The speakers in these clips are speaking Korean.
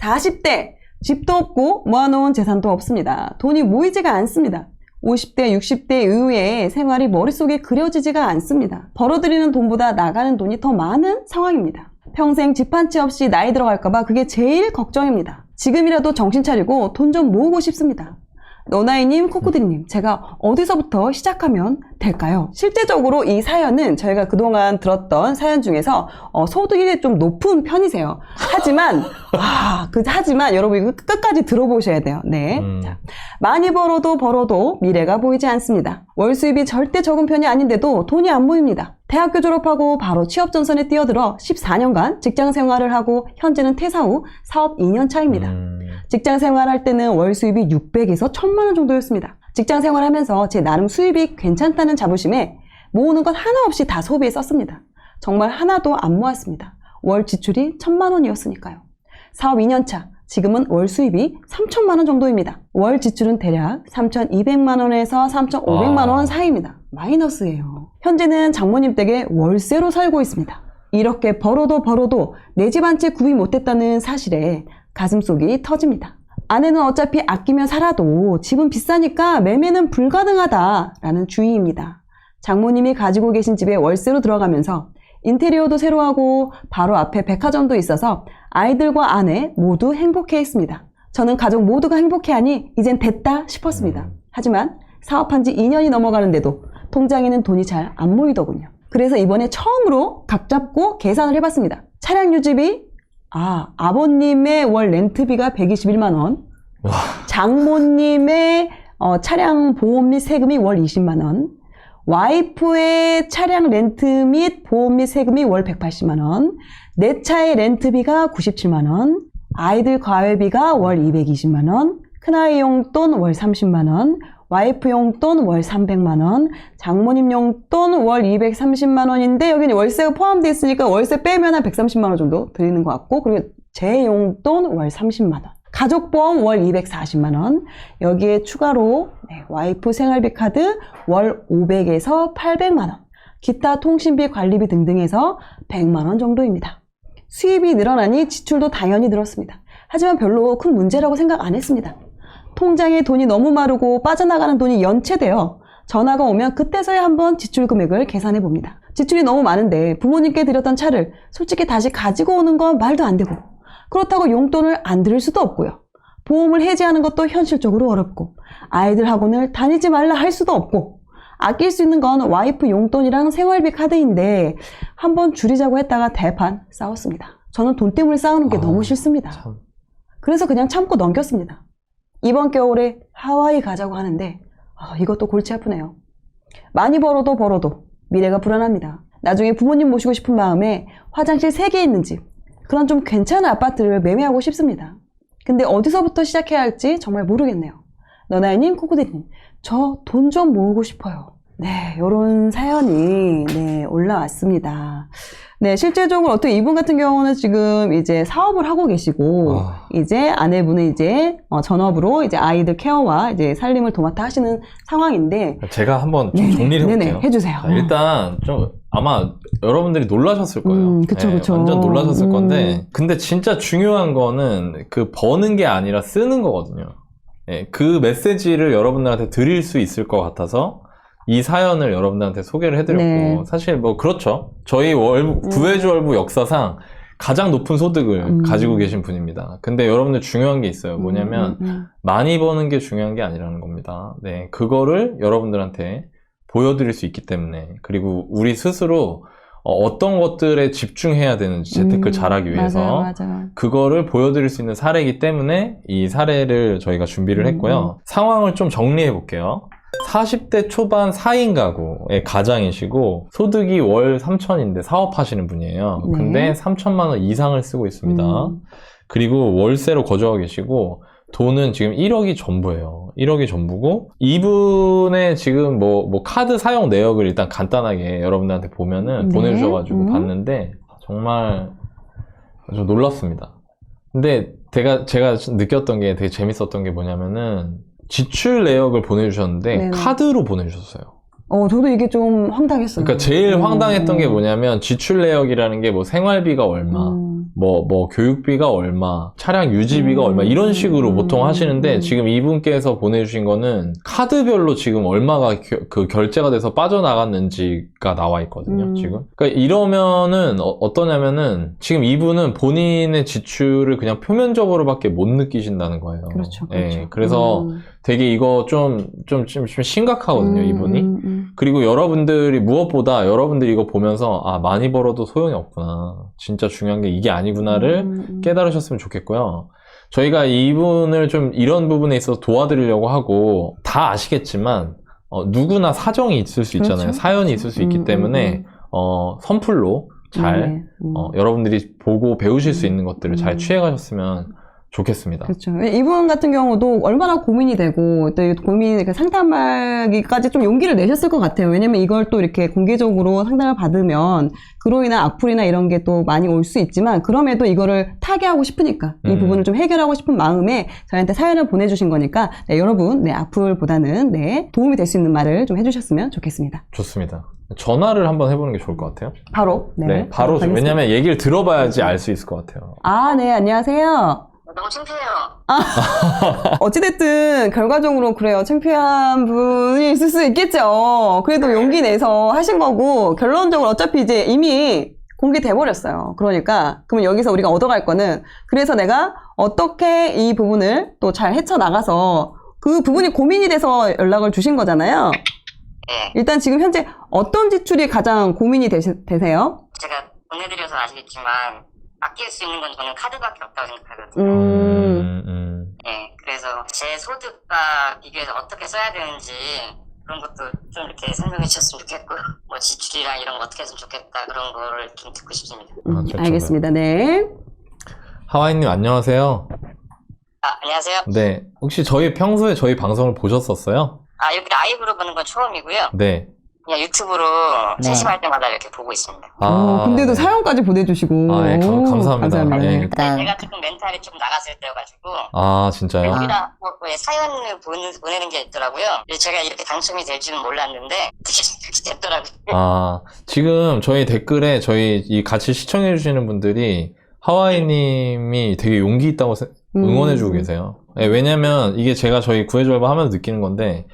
40대 집도 없고 모아놓은 재산도 없습니다. 돈이 모이지가 않습니다. 50대, 60대 이후에 생활이 머릿속에 그려지지가 않습니다. 벌어들이는 돈보다 나가는 돈이 더 많은 상황입니다. 평생 집 한 채 없이 나이 들어갈까봐 그게 제일 걱정입니다. 지금이라도 정신 차리고 돈 좀 모으고 싶습니다. 너나이님, 코코디님, 제가 어디서부터 시작하면 될까요? 실제적으로 이 사연은 저희가 그동안 들었던 사연 중에서 어, 소득이 좀 높은 편이세요. 하지만, 아, 그, 하지만 여러분 이거 끝까지 들어보셔야 돼요. 네. 음. 자, 많이 벌어도 벌어도 미래가 보이지 않습니다. 월 수입이 절대 적은 편이 아닌데도 돈이 안 모입니다. 대학교 졸업하고 바로 취업 전선에 뛰어들어 14년간 직장 생활을 하고 현재는 퇴사 후 사업 2년 차입니다. 음, 직장 생활할 때는 월 수입이 600에서 1000만 원 정도였습니다. 직장 생활하면서 제 나름 수입이 괜찮다는 자부심에 모으는 건 하나 없이 다 소비에 썼습니다. 정말 하나도 안 모았습니다. 월 지출이 1000만 원이었으니까요. 사업 2년 차, 지금은 월 수입이 3천만 원 정도입니다. 월 지출은 대략 3,200만 원에서 3,500만 원 아. 사이입니다. 마이너스예요. 현재는 장모님 댁에 월세로 살고 있습니다. 이렇게 벌어도 벌어도 내 집 한 채 구입 못했다는 사실에 가슴속이 터집니다. 아내는 어차피 아끼며 살아도 집은 비싸니까 매매는 불가능하다라는 주의입니다. 장모님이 가지고 계신 집에 월세로 들어가면서 인테리어도 새로 하고 바로 앞에 백화점도 있어서 아이들과 아내 모두 행복해 했습니다. 저는 가족 모두가 행복해하니 이젠 됐다 싶었습니다. 음. 하지만 사업한 지 2년이 넘어가는데도 통장에는 돈이 잘 안 모이더군요. 그래서 이번에 처음으로 각 잡고 계산을 해봤습니다. 차량 유지비, 아, 아버님의 월 렌트비가 121만 원, 와. 장모님의 어, 차량 보험 및 세금이 월 20만 원, 와이프의 차량 렌트 및 보험 및 세금이 월 180만 원, 내 차의 렌트비가 97만 원, 아이들 과외비가 월 220만 원, 큰아이 용돈 월 30만 원, 와이프 용돈 월 300만 원, 장모님 용돈 월 230만 원인데 여기는 월세가 포함되어 있으니까 월세 빼면 한 130만 원 정도 드리는 것 같고 그리고 제 용돈 월 30만 원. 가족보험 월 240만 원. 여기에 추가로 네, 와이프 생활비 카드 월 500에서 800만 원. 기타 통신비 관리비 등등해서 100만 원 정도입니다. 수입이 늘어나니 지출도 당연히 늘었습니다. 하지만 별로 큰 문제라고 생각 안 했습니다. 통장에 돈이 너무 마르고 빠져나가는 돈이 연체되어 전화가 오면 그때서야 한번 지출 금액을 계산해 봅니다. 지출이 너무 많은데 부모님께 드렸던 차를 솔직히 다시 가지고 오는 건 말도 안 되고 그렇다고 용돈을 안 드릴 수도 없고요. 보험을 해지하는 것도 현실적으로 어렵고 아이들 학원을 다니지 말라 할 수도 없고 아낄 수 있는 건 와이프 용돈이랑 생활비 카드인데 한번 줄이자고 했다가 대판 싸웠습니다. 저는 돈 때문에 싸우는 게 아, 너무 싫습니다. 참. 그래서 그냥 참고 넘겼습니다. 이번 겨울에 하와이 가자고 하는데 아, 이것도 골치 아프네요. 많이 벌어도 벌어도 미래가 불안합니다. 나중에 부모님 모시고 싶은 마음에 화장실 3개 있는 집 그런 좀 괜찮은 아파트를 매매하고 싶습니다. 근데 어디서부터 시작해야 할지 정말 모르겠네요. 너나이님, 코코디님, 저 돈 좀 모으고 싶어요. 네, 요런 사연이 네, 올라왔습니다. 네, 실제적으로 어떻게 이분 같은 경우는 지금 이제 사업을 하고 계시고 아. 이제 아내분은 이제 어, 전업으로 이제 아이들 케어와 이제 살림을 도맡아 하시는 상황인데 제가 한번 좀 정리를 네네, 해볼게요. 해주세요. 자, 일단 좀 아마 여러분들이 놀라셨을 거예요. 음, 그쵸, 네, 그쵸. 완전 놀라셨을 음. 건데, 근데 진짜 중요한 거는 그 버는 게 아니라 쓰는 거거든요. 예, 그 메시지를 여러분들한테 드릴 수 있을 것 같아서 이 사연을 여러분들한테 소개를 해드렸고, 네. 사실 뭐 그렇죠. 저희 월, 구해주 월부 역사상 가장 높은 소득을 음. 가지고 계신 분입니다. 근데 여러분들 중요한 게 있어요. 뭐냐면 음, 음, 많이 버는 게 중요한 게 아니라는 겁니다. 네, 그거를 여러분들한테 보여드릴 수 있기 때문에 그리고 우리 스스로 어, 떤 것들에 집중해야 되는지 재테크를 음, 잘하기 위해서 맞아요, 맞아요. 그거를 보여드릴 수 있는 사례이기 때문에 이 사례를 저희가 준비를 음, 했고요. 상황을 좀 정리해 볼게요. 40대 초반 4인 가구의 가장이시고 소득이 월 3천인데 사업하시는 분이에요. 네. 근데 3천만 원 이상을 쓰고 있습니다. 음. 그리고 월세로 거주하고 계시고 돈은 지금 1억이 전부예요. 1억이 전부고 이분의 지금 뭐, 뭐 카드 사용 내역을 일단 간단하게 여러분들한테 보면은 네. 보내주셔가지고 음. 봤는데 정말 좀 놀랐습니다. 근데 제가 제가 느꼈던 게 되게 재밌었던 게 뭐냐면은 지출 내역을 보내주셨는데 네네. 카드로 보내주셨어요. 어, 저도 이게 좀 황당했어요. 그러니까 제일 음, 황당했던 게 음. 뭐냐면 지출 내역이라는 게 뭐 생활비가 얼마, 음. 뭐, 뭐, 교육비가 얼마, 차량 유지비가 음. 얼마, 이런 식으로 보통 하시는데, 음. 지금 이분께서 보내주신 거는 카드별로 지금 얼마가 겨- 그 결제가 돼서 빠져나갔는지가 나와 있거든요, 음. 지금. 그러니까 이러면은 어, 떠냐면은 지금 이분은 본인의 지출을 그냥 표면적으로밖에 못 느끼신다는 거예요. 그렇죠. 예, 그렇죠. 그래서 음. 되게 이거 좀, 좀, 좀, 좀 심각하거든요, 음, 이분이. 음, 음. 그리고 여러분들이 무엇보다 여러분들이 이거 보면서 아 많이 벌어도 소용이 없구나 진짜 중요한 게 이게 아니구나를 음, 음. 깨달으셨으면 좋겠고요 저희가 이분을 좀 이런 부분에 있어서 도와드리려고 하고 다 아시겠지만 어, 누구나 사정이 있을 수 있잖아요 그렇죠. 사연이 있을 수 있기 음, 때문에 음, 음. 어, 선풀로 잘 네, 음. 어, 여러분들이 보고 배우실 수 있는 것들을 잘 음. 취해가셨으면 좋겠습니다 그렇죠. 이분 같은 경우도 얼마나 고민이 되고 또이 고민 그 상담하기까지 좀 용기를 내셨을 것 같아요. 왜냐면 이걸 또 이렇게 공개적으로 상담을 받으면 그로 인한 악플이나 이런 게 또 많이 올 수 있지만 그럼에도 이거를 타개하고 싶으니까 이 음. 부분을 좀 해결하고 싶은 마음에 저희한테 사연을 보내주신 거니까 네, 여러분 네, 악플보다는 네, 도움이 될 수 있는 말을 좀 해주셨으면 좋겠습니다. 좋습니다 전화를 한번 해보는 게 좋을 것 같아요 바로 네, 네, 바로 가겠습니다. 왜냐면 얘기를 들어봐야지 알 수 있을 것 같아요 아, 네, 안녕하세요. 너무 창피해요. 어찌됐든 결과적으로 그래요. 창피한 분이 있을 수 있겠죠. 그래도 용기 내서 하신 거고 결론적으로 어차피 이제 이미 공개돼 버렸어요. 그러니까 그러면 여기서 우리가 얻어갈 거는 그래서 내가 어떻게 이 부분을 또 잘 헤쳐 나가서 그 부분이 고민이 돼서 연락을 주신 거잖아요. 예. 일단 지금 현재 어떤 지출이 가장 고민이 되시, 되세요? 제가 보내드려서 아시겠지만 아낄 수 있는 건 저는 카드밖에 없다고 생각하거든요. 음, 음, 음. 예. 그래서 제 소득과 비교해서 어떻게 써야 되는지 그런 것도 좀 이렇게 설명해 주셨으면 좋겠고 뭐 지출이랑 이런 거 어떻게 했으면 좋겠다 그런 거를 좀 듣고 싶습니다. 음, 아, 좋죠. 알겠습니다. 네. 하와이님 안녕하세요. 아 안녕하세요. 네, 혹시 저희 평소에 저희 방송을 보셨었어요? 아 이렇게 라이브로 보는 건 처음이고요. 네. 그냥 유튜브로 네. 세심할 때마다 이렇게 보고 있습니다. 어, 근데도 네. 사연까지 보내주시고. 아, 예, 감- 오, 감사합니다. 예. 일단 제가 조금 멘탈이 좀 나갔을 때여가지고 아 진짜요? 아. 여기다 뭐, 왜 사연을 보내, 보내는 게 있더라고요. 제가 이렇게 당첨이 될 줄은 몰랐는데 그렇게 됐더라고요. 아 지금 저희 댓글에 저희 이 같이 시청해 주시는 분들이 하와이님이 되게 용기 있다고 세- 응원해주고 음. 계세요. 예, 왜냐면 이게 제가 저희 구해줘 알바 하면서 느끼는 건데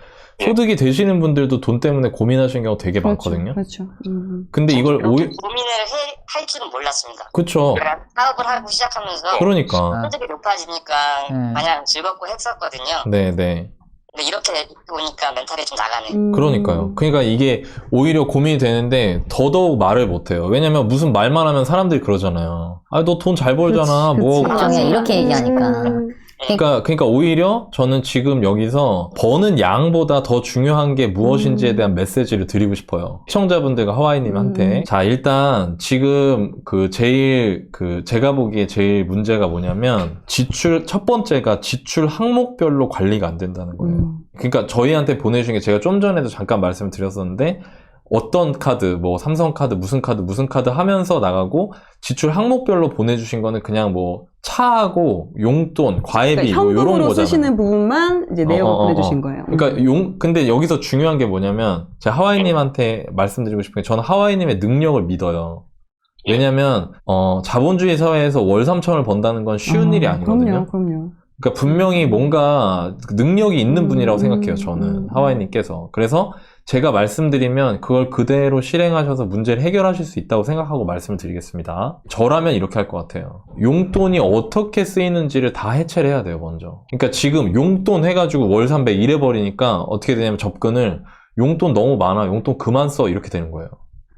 소득이 되시는 분들도 돈 때문에 고민하시는 경우 되게 그렇죠, 많거든요. 그렇죠. 음. 근데 이걸 이렇게 오히 고민을 해- 할 줄은 몰랐습니다. 그쵸? 제가 사업을 하고 시작하면서 그러니까 소득이 높아지니까 음. 마냥 즐겁고 했었거든요. 네네. 근데 이렇게 보니까 멘탈이 좀 나가네. 음. 그러니까요. 그러니까 이게 오히려 고민이 되는데 더더욱 말을 못해요. 왜냐면 무슨 말만 하면 사람들이 그러잖아요. 아, 너 돈 잘 벌잖아. 그치, 뭐. 그치. 일종의 이렇게 얘기하니까. 음. 그러니까, 그러니까 오히려 저는 지금 여기서 버는 양보다 더 중요한 게 무엇인지에 음. 대한 메시지를 드리고 싶어요. 시청자분들과 하와이님한테. 음. 자, 일단 지금 그 제일 그 제가 보기에 제일 문제가 뭐냐면 지출, 첫 번째가 지출 항목별로 관리가 안 된다는 거예요. 음. 그러니까 저희한테 보내주신 게 제가 좀 전에도 잠깐 말씀을 드렸었는데 어떤 카드, 뭐 삼성 카드, 무슨 카드, 무슨 카드 하면서 나가고 지출 항목별로 보내주신 거는 그냥 뭐 차하고 용돈, 과외비 그러니까 뭐 이런 현금으로 거잖아요. 쓰시는 부분만 이제 내역을 어, 어, 어, 보내주신 어. 거예요. 그러니까 용 근데 여기서 중요한 게 뭐냐면 제가 하와이님한테 말씀드리고 싶은 게 저는 하와이님의 능력을 믿어요. 왜냐면 어, 자본주의 사회에서 월 3천을 번다는 건 쉬운 아, 일이 아니거든요. 그럼요, 그럼요. 그러니까 분명히 뭔가 능력이 있는 음, 분이라고 음, 생각해요, 저는. 음. 하와이님께서. 그래서 제가 말씀드리면 그걸 그대로 실행하셔서 문제를 해결하실 수 있다고 생각하고 말씀을 드리겠습니다. 저라면 이렇게 할 것 같아요. 용돈이 어떻게 쓰이는지를 다 해체를 해야 돼요, 먼저. 그러니까 지금 용돈 해가지고 월 300 이래 버리니까 어떻게 되냐면 접근을 용돈 너무 많아, 용돈 그만 써, 이렇게 되는 거예요.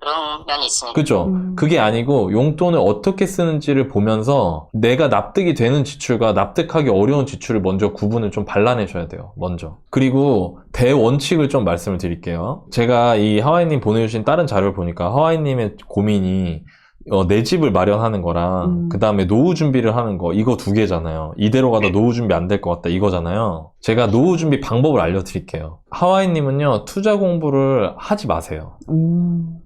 그런 면이 있으니까. 그죠? 음. 그게 아니고 용돈을 어떻게 쓰는지를 보면서 내가 납득이 되는 지출과 납득하기 어려운 지출을 먼저 구분을 좀 발라내셔야 돼요. 먼저. 그리고 대원칙을 좀 말씀을 드릴게요. 제가 이 하와이님 보내주신 다른 자료를 보니까 하와이님의 고민이 어, 내 집을 마련하는 거랑 음. 그 다음에 노후 준비를 하는 거 이거 두 개잖아요. 이대로 가다 노후 준비 안 될 것 같다 이거잖아요. 제가 노후 준비 방법을 알려드릴게요. 하와이님은요 투자 공부를 하지 마세요. 음.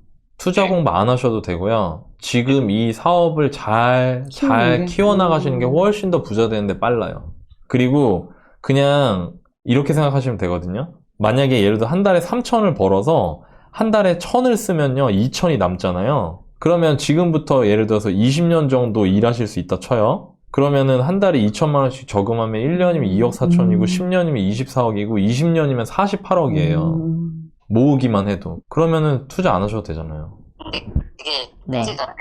투자 공부 안 하셔도 되고요. 지금 이 사업을 잘, 잘 키우는 게? 키워나가시는 게 음. 훨씬 더 부자 되는데 빨라요. 그리고 그냥 이렇게 생각하시면 되거든요. 만약에 예를 들어 한 달에 3천을 벌어서 한 달에 1000을 쓰면요. 2000이 남잖아요. 그러면 지금부터 예를 들어서 20년 정도 일하실 수 있다 쳐요. 그러면은 한 달에 2천만 원씩 저금하면 1년이면 2억 4천이고 음. 10년이면 24억이고 20년이면 48억이에요. 음. 모으기만 해도. 그러면은 투자 안 하셔도 되잖아요. 그게 네. 문제가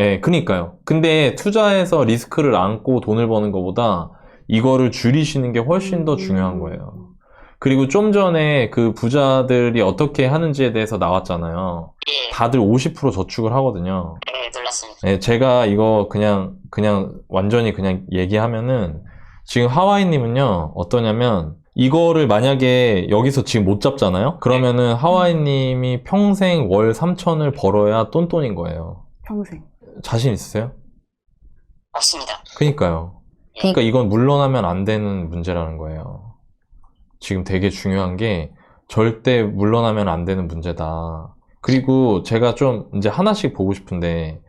예, 그니까요. 근데 투자해서 리스크를 안고 돈을 버는 것보다 이거를 줄이시는 게 훨씬 더 중요한 거예요. 그리고 좀 전에 그 부자들이 어떻게 하는지에 대해서 나왔잖아요. 예, 다들 50% 저축을 하거든요. 네, 놀랐습니다. 네, 제가 이거 그냥, 그냥 완전히 그냥 얘기하면은 지금 하와이님은요, 어떠냐면 이거를 만약에 여기서 지금 못 잡잖아요? 그러면은 하와이님이 평생 월 3천을 벌어야 똔똔인 거예요. 평생. 자신 있으세요? 없습니다. 그니까요. 그러니까 이건 물러나면 안 되는 문제라는 거예요. 지금 되게 중요한 게 절대 물러나면 안 되는 문제다. 그리고 제가 좀 이제 하나씩 보고 싶은데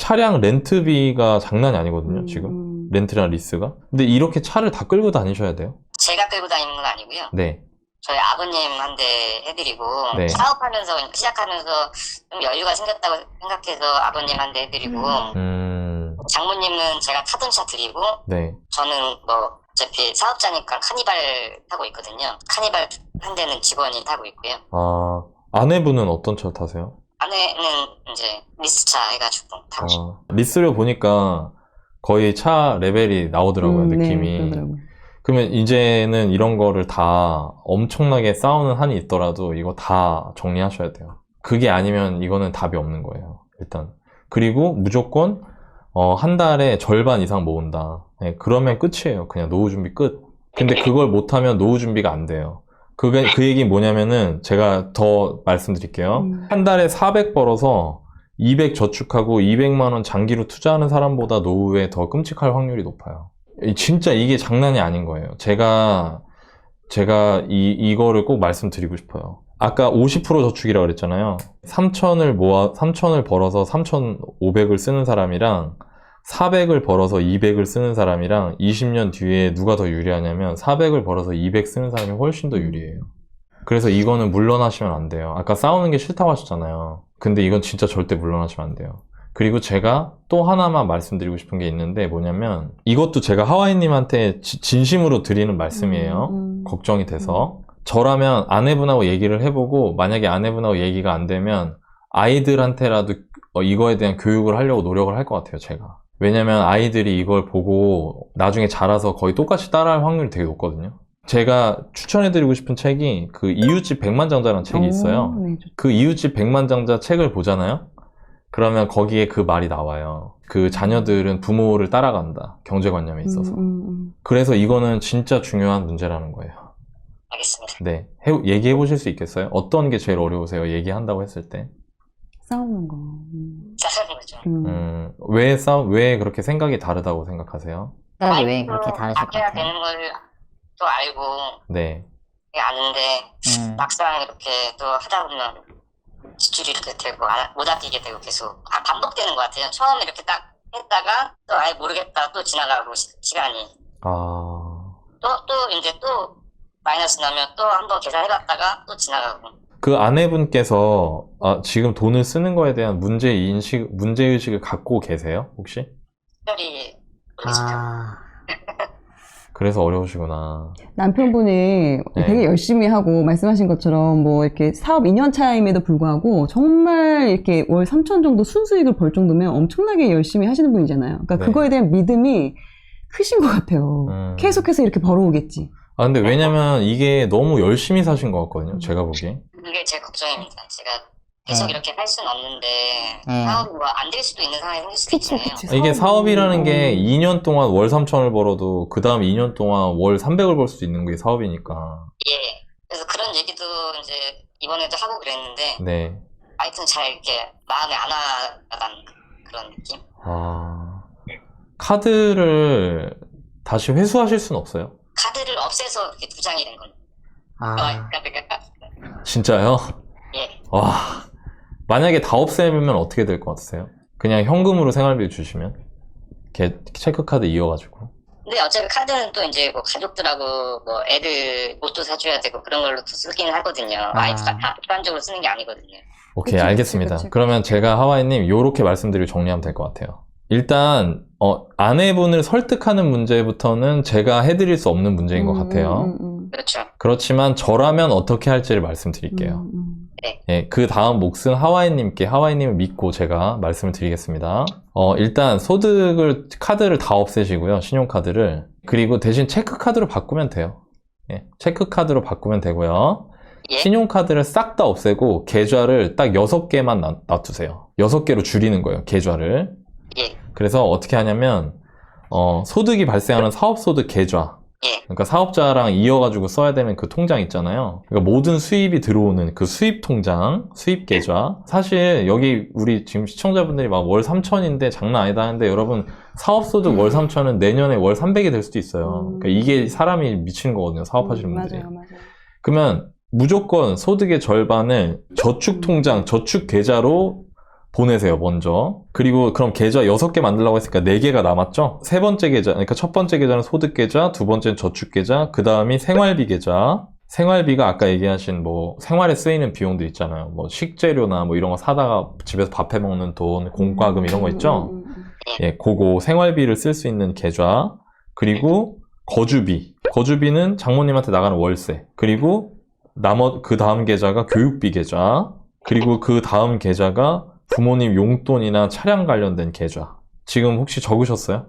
차량 렌트비가 장난이 아니거든요, 지금. 음. 렌트랑 리스가. 근데 이렇게 차를 다 끌고 다니셔야 돼요. 제가 끌고 다니는 건 아니고요. 네. 저희 아버님한테 해드리고 네. 사업하면서 시작하면서 좀 여유가 생겼다고 생각해서 아버님한테 해드리고 음, 장모님은 제가 타던 차 드리고 네. 저는 뭐 어차피 사업자니까 카니발 타고 있거든요. 카니발 한 대는 직원이 타고 있고요. 아, 아내분은 어떤 차 타세요? 아내는 이제 리스차 해가지고 타고 있어요. 아, 리스를 보니까 거의 차 레벨이 나오더라고요, 음, 네, 느낌이. 그러더라고요. 그러면 이제는 이런 거를 다 엄청나게 싸우는 한이 있더라도 이거 다 정리하셔야 돼요. 그게 아니면 이거는 답이 없는 거예요. 일단. 그리고 무조건 어, 한 달에 절반 이상 모은다. 네, 그러면 끝이에요. 그냥 노후 준비 끝. 근데 그걸 못하면 노후 준비가 안 돼요. 그게, 그 얘기 뭐냐면은 제가 더 말씀드릴게요. 음. 한 달에 400 벌어서 200 저축하고 200만 원 장기로 투자하는 사람보다 노후에 더 끔찍할 확률이 높아요. 이- 진짜 이게 장난이 아닌 거예요. 제가 제가 이 이거를 꼭 말씀드리고 싶어요. 아까 50% 저축이라고 그랬잖아요. 3천을 모아 3천을 벌어서 3,500을 쓰는 사람이랑 400을 벌어서 200을 쓰는 사람이랑 20년 뒤에 누가 더 유리하냐면 400을 벌어서 200 쓰는 사람이 훨씬 더 유리해요. 그래서 이거는 물러나시면 안 돼요. 아까 싸우는 게 싫다고 하셨잖아요. 근데 이건 진짜 절대 물러나시면 안 돼요. 그리고 제가 또 하나만 말씀드리고 싶은 게 있는데 뭐냐면 이것도 제가 하와이님한테 지- 진심으로 드리는 말씀이에요. 음. 걱정이 돼서. 저라면 아내분하고 얘기를 해보고 만약에 아내분하고 얘기가 안 되면 아이들한테라도 어, 이거에 대한 교육을 하려고 노력을 할 것 같아요, 제가. 왜냐면 아이들이 이걸 보고 나중에 자라서 거의 똑같이 따라할 확률이 되게 높거든요. 제가 추천해드리고 싶은 책이 그 이웃집 백만장자라는 책이 있어요. 어, 네, 좋- 그 이웃집 백만장자 책을 보잖아요? 그러면 거기에 그 말이 나와요. 그 자녀들은 부모를 따라간다. 경제관념에 있어서. 음, 음, 음. 그래서 이거는 진짜 중요한 문제라는 거예요. 알겠습니다. 네. 해- 얘기해 보실 수 있겠어요? 어떤 게 제일 어려우세요? 얘기한다고 했을 때. 싸우는 거. 음. 짜는 거죠. 음. 음, 왜 싸우, 왜 그렇게 생각이 다르다고 생각하세요? 생각이 왜 그렇게 다르실 것 같아요? 되는 걸 또 알고 네. 아는데 음, 막상 이렇게 또 하다 보면 지출이 이렇게 되고 안- 못 아끼게 되고 계속 아, 반복되는 것 같아요. 처음에 이렇게 딱 했다가 또 아예 모르겠다 또 지나가고 시, 시간이 아, 또 또 이제 또 마이너스 나면 또 한번 계산해봤다가 또 지나가고 그 아내분께서 아, 지금 돈을 쓰는 거에 대한 문제 인식, 문제 의식을 갖고 계세요? 혹시? 특별히. 아, 그래서 어려우시구나. 남편분이 네. 되게 열심히 하고 말씀하신 것처럼 뭐 이렇게 사업 2년 차임에도 불구하고 정말 이렇게 월 3천 정도 순수익을 벌 정도면 엄청나게 열심히 하시는 분이잖아요. 그러니까 네. 그거에 대한 믿음이 크신 것 같아요. 음. 계속해서 이렇게 벌어오겠지. 아, 근데 왜냐면 이게 너무 열심히 사신 것 같거든요. 제가 보기에. 그게 제 걱정입니다. 제가 계속 네. 이렇게 할 수는 없는데 네. 사업이 뭐 안 될 수도 있는 상황이 생길 수도 그치, 있잖아요. 그치. 이게 사업이라는 게 어. 2년 동안 월 3천을 벌어도 그 다음 2년 동안 월 300을 벌 수 있는 게 사업이니까. 예. 그래서 그런 얘기도 이제 이번에도 하고 그랬는데 네. 하여튼 잘 이렇게 마음에 안 와가는 그런 느낌? 아. 카드를 다시 회수하실 수는 없어요? 카드를 없애서 이렇게 두 장이 된 거예요. 아, 카드가 진짜요? 예. 와. 만약에 다 없애면 어떻게 될 것 같으세요? 그냥 현금으로 생활비 주시면? 게, 체크카드 이어가지고. 근데 어차피 카드는 또 이제 뭐 가족들하고 뭐 애들 옷도 사줘야 되고 그런 걸로 또 쓰긴 하거든요. 아. 와이프가 다 일반적으로 쓰는 게 아니거든요. 오케이, 그치, 알겠습니다. 그치, 그치. 그러면 제가 하와이님, 요렇게 말씀드리고 정리하면 될 것 같아요. 일단, 어, 아내분을 설득하는 문제부터는 제가 해드릴 수 없는 문제인 것 음, 같아요. 음, 음, 그렇죠. 그렇지만 저라면 어떻게 할지를 말씀드릴게요. 음, 음. 예, 그 다음 몫은 하와이님께 하와이님을 믿고 제가 말씀을 드리겠습니다. 어, 일단 소득을 카드를 다 없애시고요. 신용카드를 그리고 대신 체크카드로 바꾸면 돼요. 예, 체크카드로 바꾸면 되고요. 예. 신용카드를 싹 다 없애고 계좌를 딱 6개만 놔, 놔두세요. 6개로 줄이는 거예요. 계좌를. 예. 그래서 어떻게 하냐면 어, 소득이 발생하는 사업소득 계좌 예. 그러니까 사업자랑 이어가지고 써야 되는 그 통장 있잖아요. 그러니까 모든 수입이 들어오는 그 수입 통장, 수입 계좌. 사실 여기 우리 지금 시청자분들이 막 월 3천인데 장난 아니다 하는데 여러분 사업소득 월 3천은 내년에 월 300이 될 수도 있어요. 그러니까 이게 사람이 미치는 거거든요. 사업하시는 음, 분들이. 맞아요, 맞아요. 그러면 무조건 소득의 절반을 저축 통장, 저축 계좌로 보내세요, 먼저. 그리고 그럼 계좌 6개 만들려고 했으니까 4개가 남았죠? 세 번째 계좌, 그러니까 첫 번째 계좌는 소득 계좌, 두 번째는 저축 계좌, 그 다음이 생활비 계좌. 생활비가 아까 얘기하신 뭐 생활에 쓰이는 비용들 있잖아요. 뭐 식재료나 뭐 이런 거 사다가 집에서 밥해 먹는 돈, 공과금 이런 거 있죠? 음, 음, 음, 예, 그거 생활비를 쓸 수 있는 계좌, 그리고 거주비. 거주비는 장모님한테 나가는 월세. 그리고 나머, 그 다음 계좌가 교육비 계좌. 그리고 그 다음 계좌가 부모님 용돈이나 차량 관련된 계좌. 지금 혹시 적으셨어요?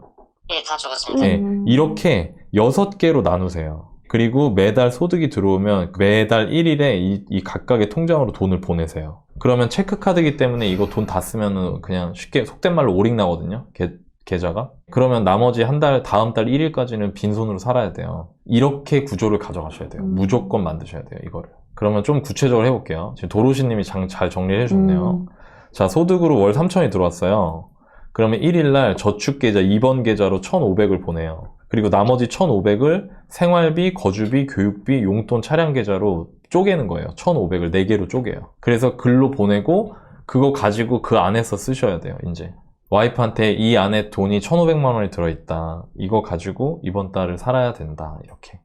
예, 다 적었습니다. 예, 음. 이렇게 여섯 개로 나누세요. 그리고 매달 소득이 들어오면 매달 1일에 이, 이 각각의 통장으로 돈을 보내세요. 그러면 체크카드이기 때문에 이거 돈 다 쓰면은 그냥 쉽게 속된 말로 오링 나거든요. 계, 계좌가. 그러면 나머지 한 달, 다음 달 1일까지는 빈손으로 살아야 돼요. 이렇게 구조를 가져가셔야 돼요. 음. 무조건 만드셔야 돼요, 이거를. 그러면 좀 구체적으로 해볼게요. 지금 도로시님이 장- 잘 정리해 주셨네요. 음. 자, 소득으로 월 3천이 들어왔어요. 그러면 1일날 저축계좌 2번 계좌로 1,500을 보내요. 그리고 나머지 1,500을 생활비, 거주비, 교육비, 용돈, 차량 계좌로 쪼개는 거예요. 1,500을 4개로 쪼개요. 그래서 글로 보내고 그거 가지고 그 안에서 쓰셔야 돼요, 이제. 와이프한테 이 안에 돈이 1,500만 원이 들어있다. 이거 가지고 이번 달을 살아야 된다. 이렇게.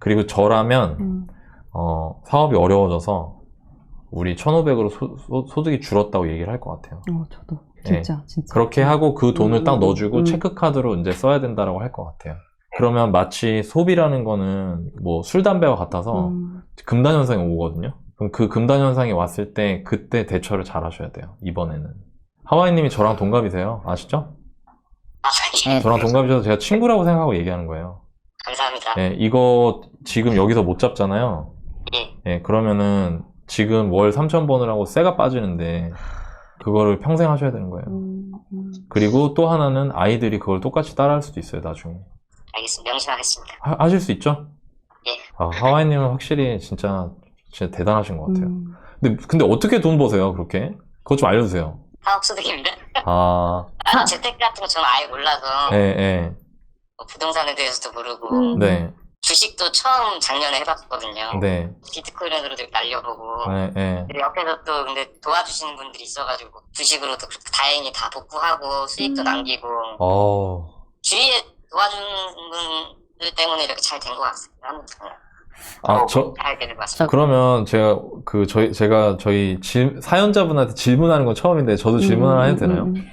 그리고 저라면 음. 어, 사업이 어려워져서 우리 1,500으로 소, 득이 줄었다고 얘기를 할 것 같아요. 어, 저도 예. 진짜 진짜. 그렇게 하고 그 돈을 음, 딱 넣어주고 음. 체크카드로 이제 써야 된다라고 할 것 같아요. 그러면 마치 소비라는 거는 뭐 술, 담배와 같아서 음. 금단 현상이 오거든요. 그럼 그 금단 현상이 왔을 때 그때 대처를 잘 하셔야 돼요. 이번에는. 하와이님이 저랑 동갑이세요. 아시죠? 네. 저랑 동갑이셔서 제가 친구라고 생각하고 얘기하는 거예요. 감사합니다. 예, 이거 지금 여기서 못 잡잖아요. 예. 예, 그러면은 지금 월 3천 번을 하고 쇠가 빠지는데 그거를 평생 하셔야 되는 거예요. 음, 음. 그리고 또 하나는 아이들이 그걸 똑같이 따라할 수도 있어요, 나중에. 알겠습니다. 명심하겠습니다. 하, 하실 수 있죠? 예. 아, 하와이님은 확실히 진짜, 진짜 대단하신 것 같아요. 음. 근데, 근데 어떻게 돈 버세요, 그렇게? 그것 좀 알려주세요. 사업소득입니다. 아, 아, 재테크 같은 거 저는 아예 몰라서 예, 예. 뭐 부동산에 대해서도 모르고 음. 네, 주식도 처음 작년에 해봤거든요. 네, 비트코인으로도 날려보고 네, 네. 근데 옆에서 또 근데 도와주시는 분들이 있어가지고 주식으로도 그렇게 다행히 다 복구하고 수익도 음. 남기고 어, 주위에 도와주는 분들 때문에 이렇게 잘 된 것 같습니다. 아, 저, 잘 되는 것 같습니다. 그러면 제가 그, 저희, 제가 저희 질, 사연자분한테 질문하는 건 처음인데 저도 질문 하나 해도 되나요? 음, 음,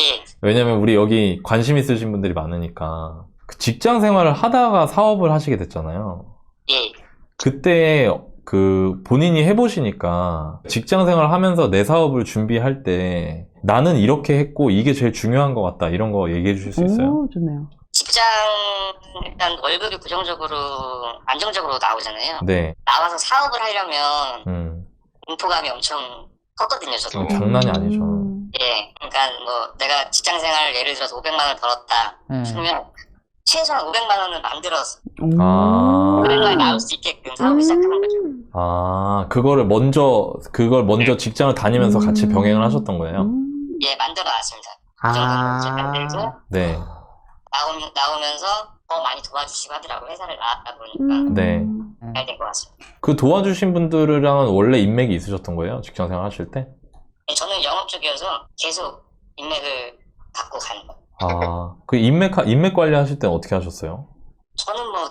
예, 왜냐면 우리 여기 관심 있으신 분들이 많으니까. 그 직장 생활을 하다가 사업을 하시게 됐잖아요. 예. 그때 그 본인이 해보시니까 직장 생활 하면서 내 사업을 준비할 때 나는 이렇게 했고 이게 제일 중요한 것 같다 이런 거 얘기해 주실 수 있어요? 오, 좋네요. 직장 일단 월급이 고정적으로 안정적으로 나오잖아요. 네, 나와서 사업을 하려면 음, 공포감이 엄청 컸거든요. 저도. 어, 장난이 아니죠. 음. 예, 그러니까 뭐 내가 직장 생활 예를 들어서 500만 원을 벌었다. 음. 그러면 최소한 500만 원을 만들어서 오. 아. 500만 원이 나올 수 있게끔 사업을 시작하는 거죠. 아 그거를 먼저 그걸 먼저 직장을 다니면서 같이 음. 병행을 하셨던 거예요? 음. 예, 만들어 놨습니다. 그 정도는 이제 만들고 아. 네, 나오, 나오면서 더 많이 도와주시고 하더라고요. 회사를 나왔다 보니까 음. 네. 잘 된 것 같습니다. 그 도와주신 분들이랑은 원래 인맥이 있으셨던 거예요? 직장 생활 하실 때? 예, 저는 영업 쪽이어서 계속 인맥을 갖고 가는 거예요. 아, 그 인맥, 인맥 관리 하실 때는 어떻게 하셨어요? 저는 뭐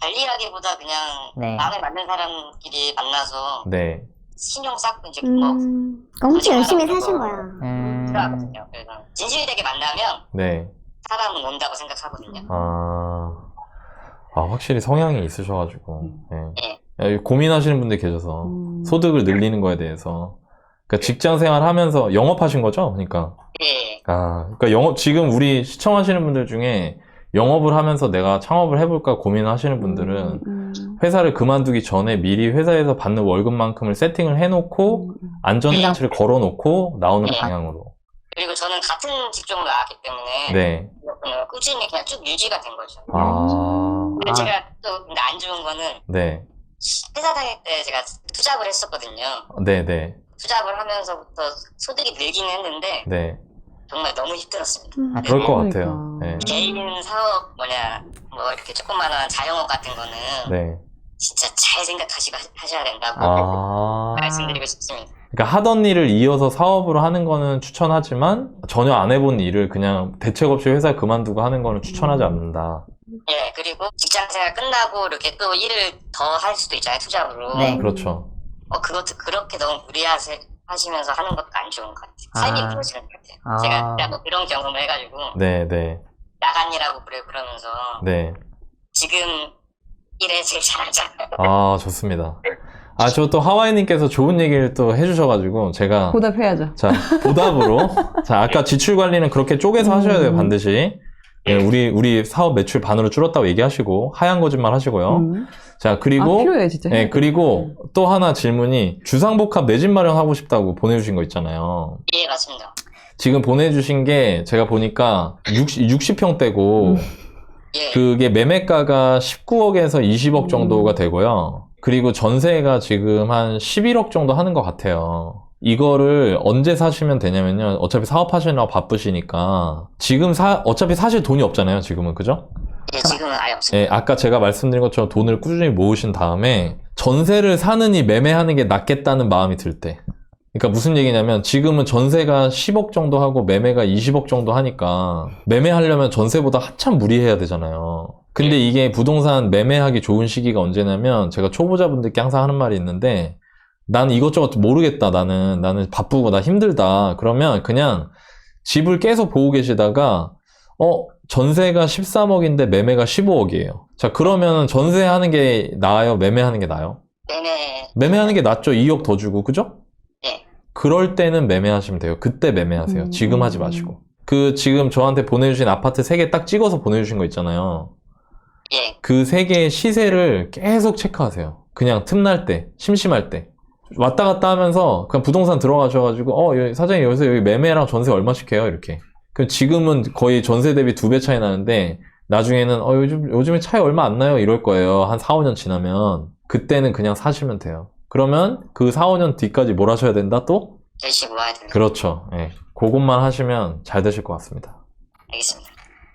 관리하기보다 그냥 네. 마음에 맞는 사람끼리 만나서 네, 신용 쌓고 이제 뭐 음, 엄청 열심히 사신 거야. 음. 필요하거든요. 그래서 진실되게 만나면 네. 사람은 온다고 생각하거든요. 아, 아 확실히 성향이 있으셔가지고 예. 예. 예, 고민하시는 분들 계셔서 음. 소득을 늘리는 거에 대해서 그러니까 직장 생활하면서 영업하신 거죠? 그러니까 예. 아, 그러니까 영업 지금 우리 시청하시는 분들 중에 영업을 하면서 내가 창업을 해볼까 고민하시는 분들은 음, 회사를 그만두기 전에 미리 회사에서 받는 월급만큼을 세팅을 해놓고 음, 안전장치를 걸어놓고 나오는 네. 방향으로. 그리고 저는 같은 직종으로 나왔기 때문에 네. 꾸준히 그냥 쭉 유지가 된 거죠. 아, 근데 제가 또 근데 안 좋은 거는 네, 회사 다닐 때 제가 투잡을 했었거든요. 네, 네, 투잡을 하면서부터 소득이 늘기는 했는데 네. 정말 너무 힘들었습니다. 음. 아, 그럴 것 그러니까. 같아요. 네, 개인 사업 뭐냐 뭐 이렇게 조그마한 자영업 같은 거는 네. 진짜 잘 생각하시고 하- 하셔야 된다고 아, 말씀드리고 싶습니다. 그러니까 하던 일을 이어서 사업으로 하는 거는 추천하지만 전혀 안 해본 일을 그냥 대책 없이 회사 그만두고 하는 거는 추천하지 않는다. 예 그리고 직장 생활 끝나고 이렇게 또 일을 더 할 수도 있잖아요 투잡으로. 네. 그렇죠. 어 그것도 그렇게 너무 무리하시면서 하는 것도 안 좋은 것 같아요. 삶이 아. 부러지는 것 같아요. 아. 제가 뭐 그런 경험을 해가지고 네, 네, 나간이라고 그래 그러면서 네. 지금 일에 제일 잘하자. 아, 좋습니다. 아, 저 또 하와이님께서 좋은 얘기를 또 해주셔가지고 제가 보답해야죠. 자, 보답으로. 자, 아까 지출 관리는 그렇게 쪼개서 하셔야 돼요, 음. 반드시. 예, 우리, 우리 사업 매출 반으로 줄었다고 얘기하시고, 하얀 거짓말 하시고요. 음. 자, 아, 그리고, 필요해, 진짜. 예, 그리고 또 하나 질문이, 주상복합 내 집 마련하고 싶다고 보내주신 거 있잖아요. 예 맞습니다. 지금 보내주신 게 제가 보니까 60, 60평대고, 음. 예 그게 매매가가 19억에서 20억 음. 정도가 되고요. 그리고 전세가 지금 한 11억 정도 하는 것 같아요. 이거를 언제 사시면 되냐면요. 어차피 사업하시느라 바쁘시니까. 지금 사, 어차피 사실 돈이 없잖아요. 지금은. 그죠? 예, 지금은 아예 없습니다. 예, 아까 제가 말씀드린 것처럼 돈을 꾸준히 모으신 다음에 전세를 사느니 매매하는 게 낫겠다는 마음이 들 때. 그러니까 무슨 얘기냐면 지금은 전세가 10억 정도 하고 매매가 20억 정도 하니까 매매하려면 전세보다 한참 무리해야 되잖아요. 근데 이게 부동산 매매하기 좋은 시기가 언제냐면 제가 초보자분들께 항상 하는 말이 있는데 나는 이것저것 모르겠다. 나는 나는 바쁘고 나 힘들다. 그러면 그냥 집을 계속 보고 계시다가 어 전세가 13억인데 매매가 15억이에요. 자 그러면 전세하는 게 나아요? 매매하는 게 나아요? 매매 매매하는 게 낫죠. 2억 더 주고 그죠? 예. 그럴 때는 매매하시면 돼요. 그때 매매하세요. 음. 지금 하지 마시고. 그 지금 저한테 보내주신 아파트 3개 딱 찍어서 보내주신 거 있잖아요. 예그세 개의 시세를 계속 체크하세요. 그냥 틈날 때, 심심할 때. 왔다 갔다 하면서 그냥 부동산 들어가셔가지고, 어, 여기 사장님 여기서 여기 매매랑 전세 얼마씩 해요? 이렇게. 그럼 지금은 거의 전세 대비 두 배 차이 나는데, 나중에는, 어, 요즘, 요즘에 차이 얼마 안 나요? 이럴 거예요. 한 4, 5년 지나면. 그때는 그냥 사시면 돼요. 그러면 그 4, 5년 뒤까지 뭘 하셔야 된다 또? 열심히 모아야 됩니다. 그렇죠. 예. 그것만 하시면 잘 되실 것 같습니다. 알겠습니다.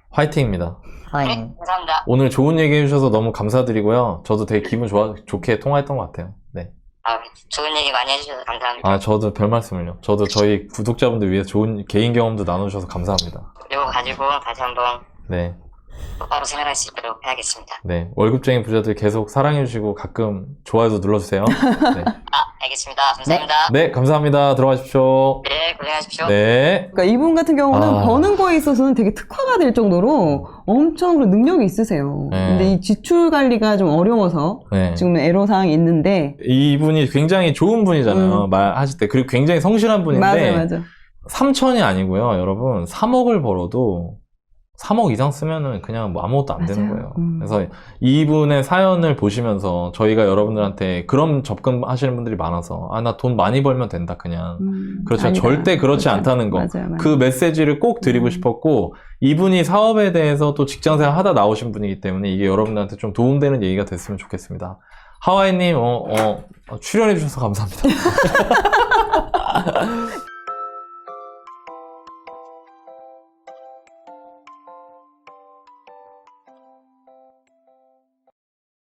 화이팅입니다. 네, 하와이님. 감사합니다. 오늘 좋은 얘기 해주셔서 너무 감사드리고요. 저도 되게 기분 좋아, 좋게 통화했던 것 같아요. 네. 아, 좋은 얘기 많이 해주셔서 감사합니다. 아, 저도 별 말씀을요. 저도 저희 구독자분들 위해 좋은 개인 경험도 나눠주셔서 감사합니다. 이거 가지고 다시 한번 네. 똑바로 생활할 수 있도록 해야겠습니다. 네. 월급쟁이 부자들 계속 사랑해주시고 가끔 좋아요도 눌러주세요. 네. 아, 알겠습니다. 감사합니다. 네, 감사합니다. 들어가십시오. 네, 고생하십시오. 네. 그러니까 이분 같은 경우는 아. 버는 거에 있어서는 되게 특화가 될 정도로 엄청 그런 능력이 있으세요. 네. 근데 이 지출 관리가 좀 어려워서 네. 지금 애로사항이 있는데 이분이 굉장히 좋은 분이잖아요. 음. 말하실 때. 그리고 굉장히 성실한 분인데. 맞아 맞아. 3천이 아니고요, 여러분. 3억을 벌어도 3억 이상 쓰면은 그냥 뭐 아무것도 안 되는 맞아요. 거예요. 음. 그래서 이분의 사연을 보시면서 저희가 여러분들한테 그런 접근하시는 분들이 많아서 아, 나 돈 많이 벌면 된다, 그냥. 음, 그렇죠. 아니다. 절대 그렇지 맞아요. 않다는 거. 그 메시지를 꼭 드리고 음. 싶었고, 이분이 사업에 대해서 또 직장생활 하다 나오신 분이기 때문에 이게 여러분들한테 좀 도움되는 얘기가 됐으면 좋겠습니다. 하와이님, 어, 어, 출연해 주셔서 감사합니다.